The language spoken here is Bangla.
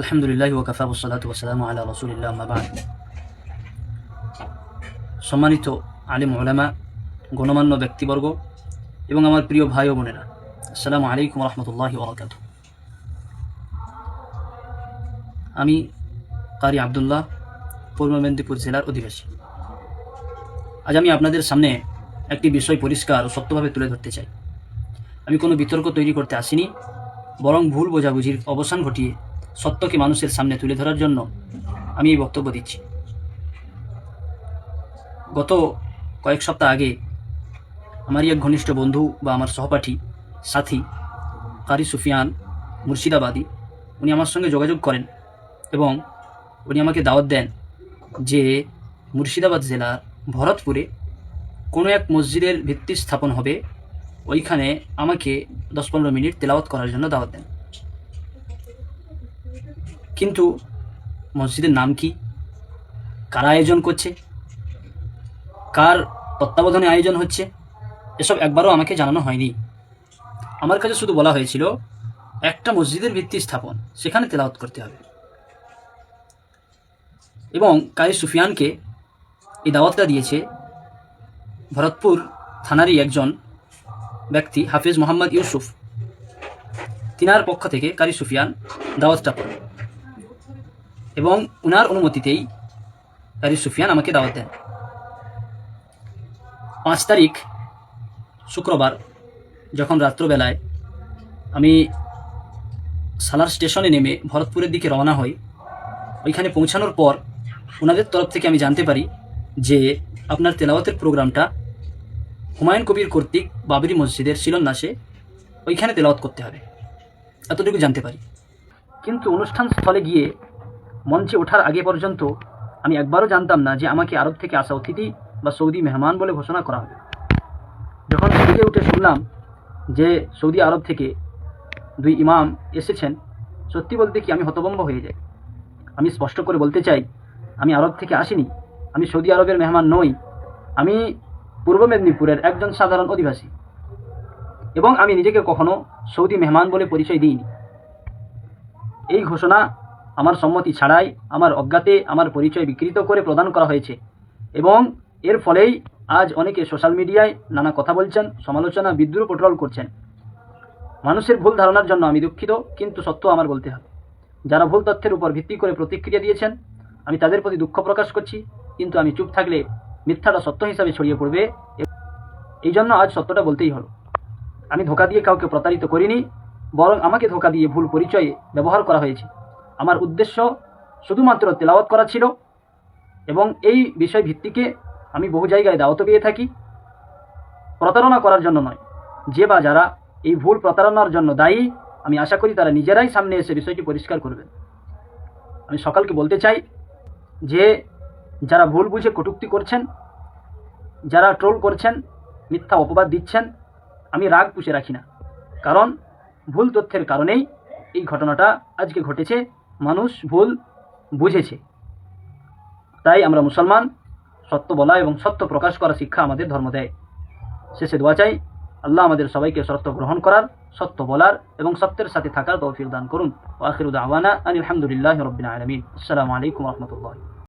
আলহামদুলিল্লাহ ওকাফা ওসালাত ওসালাম আলা রসুলিল্লাহ মাবাদ সম্মানিত আলিম ওলামা গণমান্য ব্যক্তিবর্গ এবং আমার প্রিয় ভাই ও বোনেরা, আসসালামু আলাইকুম রহমতুল্লাহ ওবরাকাত আমি কারি আবদুল্লাহ, পূর্ব মেদিনীপুর জেলার অধিবাসী। আজ আমি আপনাদের সামনে একটি বিষয় পরিষ্কার ও সত্যভাবে তুলে ধরতে চাই। আমি কোনো বিতর্ক তৈরি করতে আসিনি, বরং ভুল বোঝাবুঝির অবসান ঘটিয়ে সত্যকে মানুষের সামনে তুলে ধরার জন্য আমি এই বক্তব্য দিচ্ছি। গত কয়েক সপ্তাহ আগে আমারই এক ঘনিষ্ঠ বন্ধু বা আমার সহপাঠী, সাথী, কারি সুফিয়ান, মুর্শিদাবাদী, উনি আমার সঙ্গে যোগাযোগ করেন এবং উনি আমাকে দাওয়াত দেন যে মুর্শিদাবাদ জেলার ভরতপুরে কোনো এক মসজিদের ভিত্তি স্থাপন হবে। ওইখানে আমাকে দশ পনেরো মিনিট তেলাওয়াত করার জন্য দাওয়াত দেন। কিন্তু মসজিদের নাম কি? কারা আয়োজন করছে? কার তত্ত্বাবধানে আয়োজন হচ্ছে? এসব একবারও আমাকে জানানো হয়নি। আমার কাছে শুধু বলা হয়েছিল, একটা মসজিদের ভিত্তি স্থাপন, সেখানে তেলাওয়াত করতে হবে। এবং কারি সুফিয়ানকে এই দাওয়াতটা দিয়েছে ভরতপুর থানারই একজন ব্যক্তি, হাফিজ মোহাম্মদ ইউসুফ। তিনার পক্ষ থেকে কারি সুফিয়ান দাওয়াতটা পান এবং উনার অনুমতিতেই কারি সুফিয়ান আমাকে দাওয়াত দেন। পাঁচ তারিখ, শুক্রবার, যখন রাত্রবেলায় আমি সালার স্টেশনে নেমে ভরতপুরের দিকে রওনা হই, ওইখানে পৌঁছানোর পর ওনাদের তরফ থেকে আমি জানতে পারি যে আপনার তেলাওয়াতের প্রোগ্রামটা হুমায়ুন কবির কর্তৃক বাবরি মসজিদের শিলন্যাসে ওইখানে তেলাওয়াত করতে হবে। এতটুকু জানতে পারি। কিন্তু অনুষ্ঠান স্থলে গিয়ে মঞ্চে ওঠার আগে পর্যন্ত আমি একবারও জানতাম না যে আমাকে আরব থেকে আসা অতিথি বা সৌদি মেহমান বলে ঘোষণা করা হবে। যখন স্টেজে উঠে শুনলাম যে সৌদি আরব থেকে দুই ইমাম এসেছেন, সত্যি বলতে কি আমি হতভম্ব হয়ে যাই। আমি স্পষ্ট করে বলতে চাই, আমি আরব থেকে আসিনি, আমি সৌদি আরবের মেহমান নই, আমি পূর্ব মেদিনীপুরের একজন সাধারণ অধিবাসী এবং আমি নিজেকে কখনো সৌদি মেহমান বলে পরিচয় দিইনি। এই ঘোষণা আমার সম্মতি ছাড়াই আমার অজ্ঞাতে আমার পরিচয় বিকৃত করে প্রদান করা হয়েছে। এবং এর ফলেই আজ অনেকে সোশ্যাল মিডিয়ায় নানা কথা বলছেন, সমালোচনা, বিদ্রুপ পেট্রোল করছেন। মানুষের ভুল ধারণার জন্য আমি দুঃখিত, কিন্তু সত্য আমার বলতে হবে। যারা ভুল তথ্যের উপর ভিত্তি করে প্রতিক্রিয়া দিয়েছেন, আমি তাদের প্রতি দুঃখ প্রকাশ করছি, কিন্তু আমি চুপ থাকলে মিথ্যাটা সত্য হিসাবে ছড়িয়ে পড়বে। এই জন্য আজ সত্যটা বলতেই হলো। আমি ধোকা দিয়ে কাউকে প্রতারিত করিনি, বরং আমাকে ধোকা দিয়ে ভুল পরিচয়ে ব্যবহার করা হয়েছে। আমার উদ্দেশ্য শুধুমাত্র তেলাওয়াত করা ছিল এবং এই বিষয় ভিত্তিকে আমি বহু জায়গায় দাওয়াত পেয়ে থাকি। প্রতারণা করার জন্য নয়। যে বা যারা এই ভুল প্রতারণার জন্য দায়ী, আমি আশা করি তারা নিজেরাই সামনে এসে বিষয়টি পরিষ্কার করবেন। আমি সকালকে বলতে চাই যে, যারা ভুল বুঝে কটূক্তি করছেন, যারা ট্রোল করছেন, মিথ্যা অপবাদ দিচ্ছেন, আমি রাগ পুষে রাখি না। কারণ ভুল তথ্যের কারণেই এই ঘটনাটা আজকে ঘটেছে। মানুষ ভুল বুঝেছে। তাই আমরা মুসলমান, সত্য বলা এবং সত্য প্রকাশ করা শিক্ষা আমাদের ধর্ম দেয়। শেষে দোয়া চাই, আল্লাহ আমাদের সবাইকে সত্য গ্রহণ করার, সত্য বলার এবং সত্যের সাথে থাকার তৌফিক দান করুন। ওয়াখিরুদ আওয়ানা আলহামদুলিল্লাহ রবিন আলমিন। আসসালামু আলাইকুম রহমতুল্লাহ।